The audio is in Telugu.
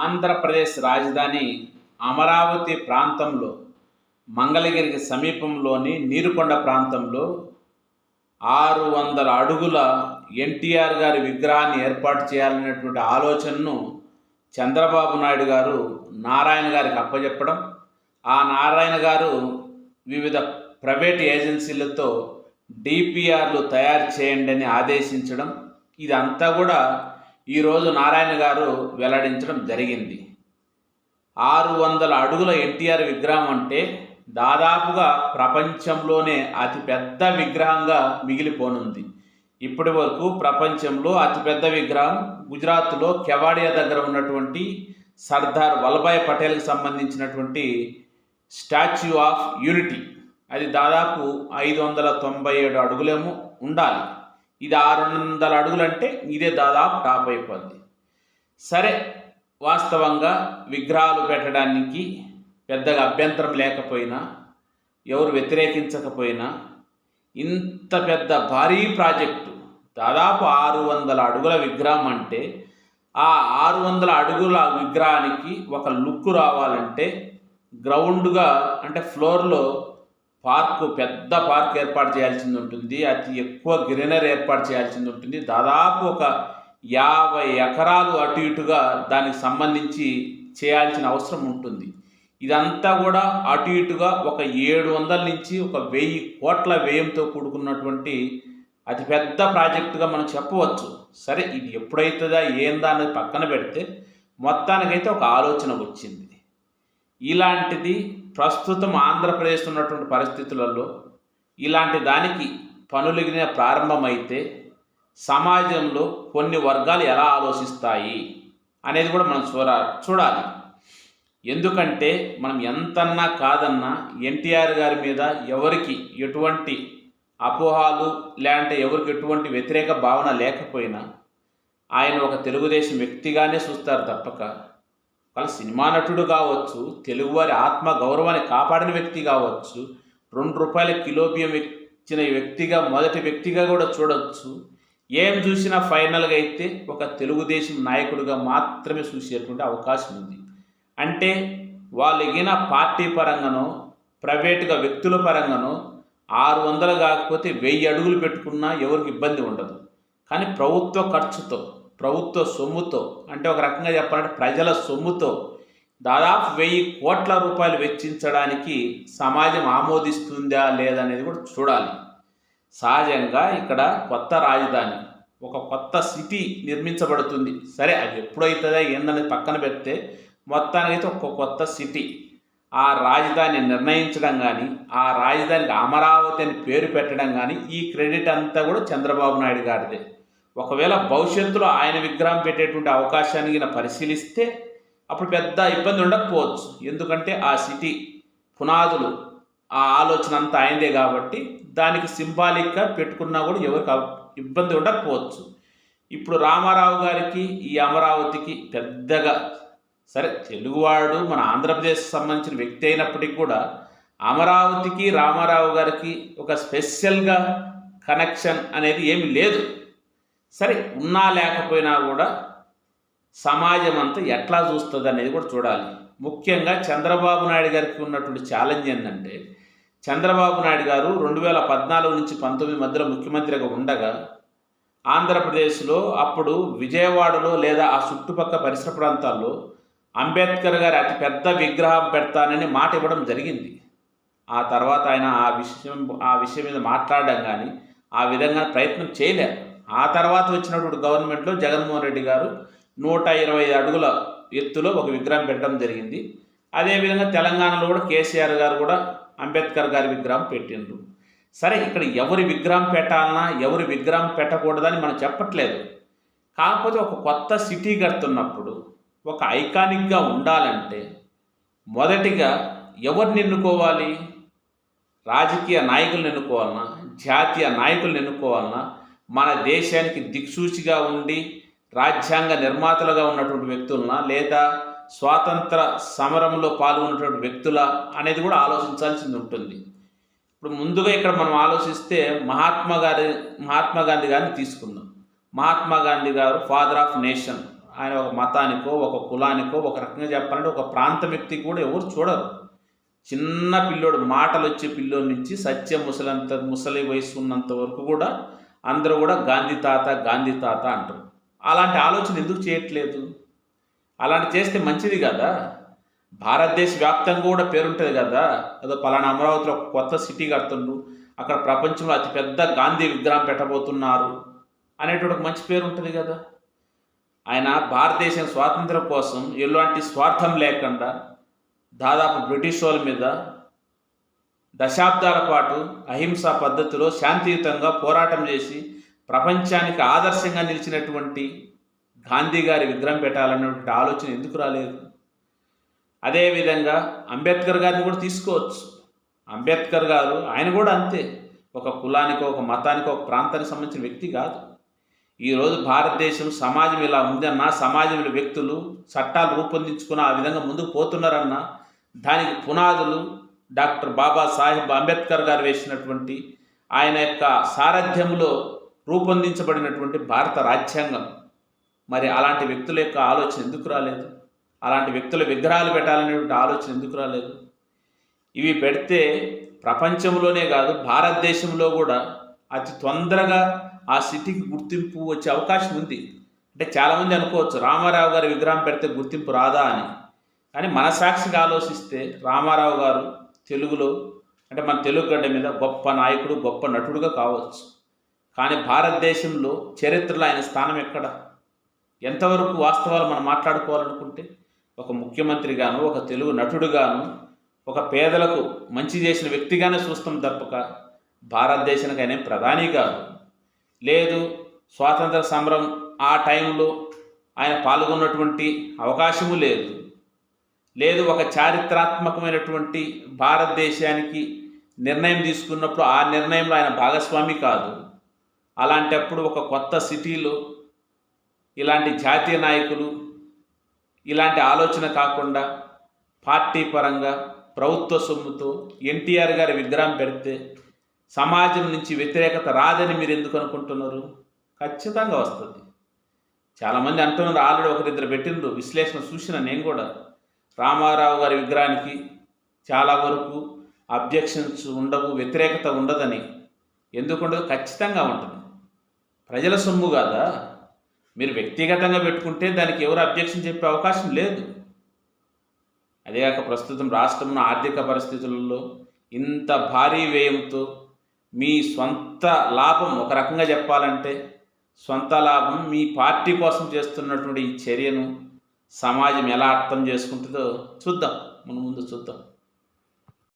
ఆంధ్రప్రదేశ్ రాజధాని అమరావతి ప్రాంతంలో మంగళగిరికి సమీపంలోని నీరుకొండ ప్రాంతంలో ఆరు వందల అడుగుల ఎన్టీఆర్ గారి విగ్రహాన్ని ఏర్పాటు చేయాలనేటువంటి ఆలోచనను చంద్రబాబు నాయుడు గారు నారాయణ గారికి అప్పచెప్పడం ఆ నారాయణ గారు వివిధ ప్రైవేట్ ఏజెన్సీలతో డిపిఆర్లు తయారు చేయండి అని ఆదేశించడం ఇదంతా కూడా ఈరోజు నారాయణ గారు వెల్లడించడం జరిగింది. ఆరు వందల అడుగుల ఎన్టీఆర్ విగ్రహం అంటే దాదాపుగా ప్రపంచంలోనే అతిపెద్ద విగ్రహంగా మిగిలిపోనుంది. ఇప్పటి వరకు ప్రపంచంలో అతిపెద్ద విగ్రహం గుజరాత్లో కెవాడియా దగ్గర ఉన్నటువంటి సర్దార్ వల్లభాయ్ పటేల్కి సంబంధించినటువంటి స్టాచ్యూ ఆఫ్ యూనిటీ. అది దాదాపు ఐదు వందల తొంభై ఏడు అడుగులేమో ఉండాలి. ఇది ఆరు వందల అడుగులంటే ఇదే దాదాపు టాప్ అయిపోద్ది. సరే వాస్తవంగా విగ్రహాలు పెట్టడానికి పెద్దగా అభ్యంతరం లేకపోయినా ఎవరు వ్యతిరేకించకపోయినా ఇంత పెద్ద భారీ ప్రాజెక్టు దాదాపు ఆరు వందల అడుగుల విగ్రహం అంటే ఆ ఆరు వందల అడుగుల విగ్రహానికి ఒక లుక్ రావాలంటే గ్రౌండ్గా అంటే ఫ్లోర్లో పార్కు పెద్ద పార్క్ ఏర్పాటు చేయాల్సింది ఉంటుంది. అతి ఎక్కువ గ్రీనరీ ఏర్పాటు చేయాల్సింది ఉంటుంది. దాదాపు ఒక యాభై ఎకరాలు అటు ఇటుగా దానికి సంబంధించి చేయాల్సిన అవసరం ఉంటుంది. ఇదంతా కూడా అటు ఇటుగా ఒక ఏడు వందల నుంచి ఒక వెయ్యి కోట్ల వ్యయంతో కూడుకున్నటువంటి అతిపెద్ద ప్రాజెక్టుగా మనం చెప్పవచ్చు. సరే ఇది ఎప్పుడైతుందా ఏందా అనేది పక్కన పెడితే మొత్తానికైతే ఒక ఆలోచన వచ్చింది. ఇలాంటిది ప్రస్తుతం ఆంధ్రప్రదేశ్ ఉన్నటువంటి పరిస్థితులలో ఇలాంటి దానికి పనులిగిన ప్రారంభమైతే సమాజంలో కొన్ని వర్గాలు ఎలా ఆలోచిస్తాయి అనేది కూడా మనం చూడ చూడాలి. ఎందుకంటే మనం ఎంతన్నా కాదన్నా ఎన్టీఆర్ గారి మీద ఎవరికి ఎటువంటి అపోహాలు లేదంటే ఎవరికి ఎటువంటి వ్యతిరేక భావన లేకపోయినా ఆయన ఒక తెలుగుదేశం వ్యక్తిగానే చూస్తారు తప్పక. వాళ్ళు సినిమా నటుడు కావచ్చు తెలుగువారి ఆత్మ గౌరవాన్ని కాపాడిన వ్యక్తి కావచ్చు రెండు రూపాయల కిలో బియ్యం ఇచ్చిన వ్యక్తిగా మొదటి వ్యక్తిగా కూడా చూడవచ్చు ఏం చూసినా ఫైనల్గా అయితే ఒక తెలుగుదేశం నాయకుడిగా మాత్రమే చూసేటువంటి అవకాశం ఉంది. అంటే వాళ్ళు ఎగిన పార్టీ పరంగానో ప్రైవేటుగా వ్యక్తుల పరంగానో ఆరు వందలు కాకపోతే వెయ్యి అడుగులు పెట్టుకున్నా ఎవరికి ఇబ్బంది ఉండదు. కానీ ప్రభుత్వ ఖర్చుతో ప్రభుత్వ సొమ్ముతో అంటే ఒక రకంగా చెప్పాలంటే ప్రజల సొమ్ముతో దాదాపు వెయ్యి కోట్ల రూపాయలు వెచ్చించడానికి సమాజం ఆమోదిస్తుందా లేదనేది కూడా చూడాలి. సహజంగా ఇక్కడ కొత్త రాజధాని ఒక కొత్త సిటీ నిర్మించబడుతుంది. సరే అది ఎప్పుడైతుందా ఏందనేది పక్కన పెడితే మొత్తానికైతే ఒక కొత్త సిటీ. ఆ రాజధాని నిర్ణయించడం కానీ ఆ రాజధానికి అమరావతి అని పేరు పెట్టడం కానీ ఈ క్రెడిట్ అంతా కూడా చంద్రబాబు నాయుడు గారిదే. ఒకవేళ భవిష్యత్తులో ఆయన విగ్రహం పెట్టేటువంటి అవకాశాన్ని ఈయన పరిశీలిస్తే అప్పుడు పెద్ద ఇబ్బంది ఉండకపోవచ్చు. ఎందుకంటే ఆ సిటీ పునాదులు ఆ ఆలోచన అంతా అయిందే కాబట్టి దానికి సింబాలిక్గా పెట్టుకున్నా కూడా ఎవరికి ఇబ్బంది ఉండకపోవచ్చు. ఇప్పుడు రామారావు గారికి ఈ అమరావతికి పెద్దగా సరే తెలుగువాడు మన ఆంధ్రప్రదేశ్ సంబంధించిన వ్యక్తి అయినప్పటికీ కూడా అమరావతికి రామారావు గారికి ఒక స్పెషల్గా కనెక్షన్ అనేది ఏమి లేదు. సరే ఉన్నా లేకపోయినా కూడా సమాజం అంతా ఎట్లా చూస్తుంది అనేది కూడా చూడాలి. ముఖ్యంగా చంద్రబాబు నాయుడు గారికి ఉన్నటువంటి ఛాలెంజ్ ఏంటంటే చంద్రబాబు నాయుడు గారు రెండు వేల పద్నాలుగు నుంచి పంతొమ్మిది మధ్యలో ముఖ్యమంత్రిగా ఉండగా ఆంధ్రప్రదేశ్లో అప్పుడు విజయవాడలో లేదా ఆ చుట్టుపక్కల పరిసర ప్రాంతాల్లో అంబేద్కర్ గారి అతి పెద్ద విగ్రహం పెడతానని మాట ఇవ్వడం జరిగింది. ఆ తర్వాత ఆయన ఆ విషయం ఆ విషయం మీద మాట్లాడడం కానీ ఆ విధంగా ప్రయత్నం చేయలేరు ఆ తర్వాత వచ్చినటువంటి గవర్నమెంట్లో జగన్మోహన్ రెడ్డి గారు నూట ఇరవై అడుగుల ఎత్తులో ఒక విగ్రహం పెట్టడం జరిగింది. అదేవిధంగా తెలంగాణలో కూడా కేసీఆర్ గారు కూడా అంబేద్కర్ గారి విగ్రహం పెట్టిండ్రు. సరే ఇక్కడ ఎవరి విగ్రహం పెట్టాలన్నా ఎవరి విగ్రహం పెట్టకూడదని మనం చెప్పట్లేదు. కాకపోతే ఒక కొత్త సిటీ కడుతున్నప్పుడు ఒక ఐకానిక్గా ఉండాలంటే మొదటిగా ఎవరిని ఎన్నుకోవాలి? రాజకీయ నాయకులను ఎన్నుకోవాలన్నా జాతీయ నాయకులను ఎన్నుకోవాలన్నా మన దేశానికి దిక్సూచిగా ఉండి రాజ్యాంగ నిర్మాతలుగా ఉన్నటువంటి వ్యక్తులన లేదా స్వాతంత్ర సమరంలో పాల్గొన్నటువంటి వ్యక్తుల అనేది కూడా ఆలోచించాల్సింది ఉంటుంది. ఇప్పుడు ముందుగా ఇక్కడ మనం ఆలోచిస్తే మహాత్మా గారి మహాత్మా గాంధీ గారిని తీసుకుందాం. మహాత్మా గాంధీ గారు ఫాదర్ ఆఫ్ నేషన్ ఆయన ఒక మతానికో ఒక కులానికో ఒక రకంగా చెప్పాలంటే ఒక ప్రాంత వ్యక్తి కూడా ఎవరు చూడరు. చిన్న పిల్లోడు మాటలు వచ్చే పిల్లోడి నుంచి సత్య ముసలంత ముసలి వయసు ఉన్నంత వరకు కూడా అందరూ కూడా గాంధీ తాత గాంధీ తాత అంటారు. అలాంటి ఆలోచన ఎందుకు చేయట్లేదు? అలాంటి చేస్తే మంచిది కదా? భారతదేశ వ్యాప్తంగా కూడా పేరుంటుంది కదా? ఏదో పలానా అమరావతిలో ఒక కొత్త సిటీ కడుతుండ్రు. అక్కడ ప్రపంచంలో అతిపెద్ద గాంధీ విగ్రహం పెట్టబోతున్నారు అనేటువంటి ఒక మంచి పేరు ఉంటుంది కదా? ఆయన భారతదేశం స్వాతంత్రం కోసం ఎలాంటి స్వార్థం లేకుండా దాదాపు బ్రిటిష్ వాళ్ళ మీద దశాబ్దాల పాటు అహింసా పద్ధతిలో శాంతియుతంగా పోరాటం చేసి ప్రపంచానికి ఆదర్శంగా నిలిచినటువంటి గాంధీ గారి విగ్రహం పెట్టాలన్నటువంటి ఆలోచన ఎందుకు రాలేదు? అదేవిధంగా అంబేద్కర్ గారిని కూడా తీసుకోవచ్చు. అంబేద్కర్ గారు ఆయన కూడా అంతే. ఒక కులానికి ఒక మతానికి ఒక ప్రాంతానికి సంబంధించిన వ్యక్తి కాదు. ఈరోజు భారతదేశం సమాజం ఇలా ఉందన్న సమాజంలో వ్యక్తులు చట్టాలు రూపొందించుకుని ఆ విధంగా ముందుకు పోతున్నారన్న దానికి పునాదులు డాక్టర్ బాబా సాహెబ్ అంబేద్కర్ గారు వేసినటువంటి ఆయన యొక్క సారథ్యంలో రూపొందించబడినటువంటి భారత రాజ్యాంగం. మరి అలాంటి వ్యక్తుల యొక్క ఆలోచన ఎందుకు రాలేదు? అలాంటి వ్యక్తుల విగ్రహాలు పెట్టాలనేటువంటి ఆలోచన ఎందుకు రాలేదు? ఇవి పెడితే ప్రపంచంలోనే కాదు భారతదేశంలో కూడా అతి తొందరగా ఆ సిటీకి గుర్తింపు వచ్చే అవకాశం ఉంది. అంటే చాలామంది అనుకోవచ్చు రామారావు గారి విగ్రహం పెడితే గుర్తింపు రాదా అని. కానీ మనసాక్షిగా ఆలోచిస్తే రామారావు గారు తెలుగులో అంటే మన తెలుగు గడ్డ మీద గొప్ప నాయకుడు గొప్ప నటుడుగా కావచ్చు. కానీ భారతదేశంలో చరిత్రలో ఆయన స్థానం ఎక్కడ? ఎంతవరకు వాస్తవాలు మనం మాట్లాడుకోవాలనుకుంటే ఒక ముఖ్యమంత్రిగాను ఒక తెలుగు నటుడుగాను ఒక పేదలకు మంచి చేసిన వ్యక్తిగానే చూస్తాం తప్పక భారతదేశానికి ఆయన ప్రధాని కాదు. లేదు స్వాతంత్ర సమరం ఆ టైంలో ఆయన పాల్గొన్నటువంటి అవకాశము లేదు. లేదు ఒక చారిత్రాత్మకమైనటువంటి భారతదేశానికి నిర్ణయం తీసుకున్నప్పుడు ఆ నిర్ణయంలో ఆయన భాగస్వామి కాదు. అలాంటప్పుడు ఒక కొత్త సిటీలో ఇలాంటి జాతీయ నాయకులు ఇలాంటి ఆలోచన కాకుండా పార్టీ పరంగా ప్రభుత్వ సొమ్ముతో ఎన్టీఆర్ గారి విగ్రహం పెడితే సమాజం నుంచి వ్యతిరేకత రాదని మీరు ఎందుకు అనుకుంటున్నారు? ఖచ్చితంగా వస్తుంది. చాలామంది అంటున్నారు ఆల్రెడీ ఒకరిద్దరు పెట్టిండ్రు విశ్లేషణ చూసిన నేను కూడా. రామారావు గారి విగ్రహానికి చాలా వరకు అబ్జెక్షన్స్ ఉండవు వ్యతిరేకత ఉండదని. ఎందుకుండదు? ఖచ్చితంగా ఉంటుంది. ప్రజల సొమ్ము కాదా? మీరు వ్యక్తిగతంగా పెట్టుకుంటే దానికి ఎవరు అబ్జెక్షన్ చెప్పే అవకాశం లేదు. అదేగాక ప్రస్తుతం రాష్ట్రంలో ఆర్థిక పరిస్థితులలో ఇంత భారీ వ్యయంతో మీ సొంత లాభం ఒక రకంగా చెప్పాలంటే సొంత లాభం మీ పార్టీ కోసం చేస్తున్నటువంటి ఈ చర్యను సమాజం ఎలా అర్థం చేసుకుంటుందో చూద్దాం. మన ముందు చూద్దాం.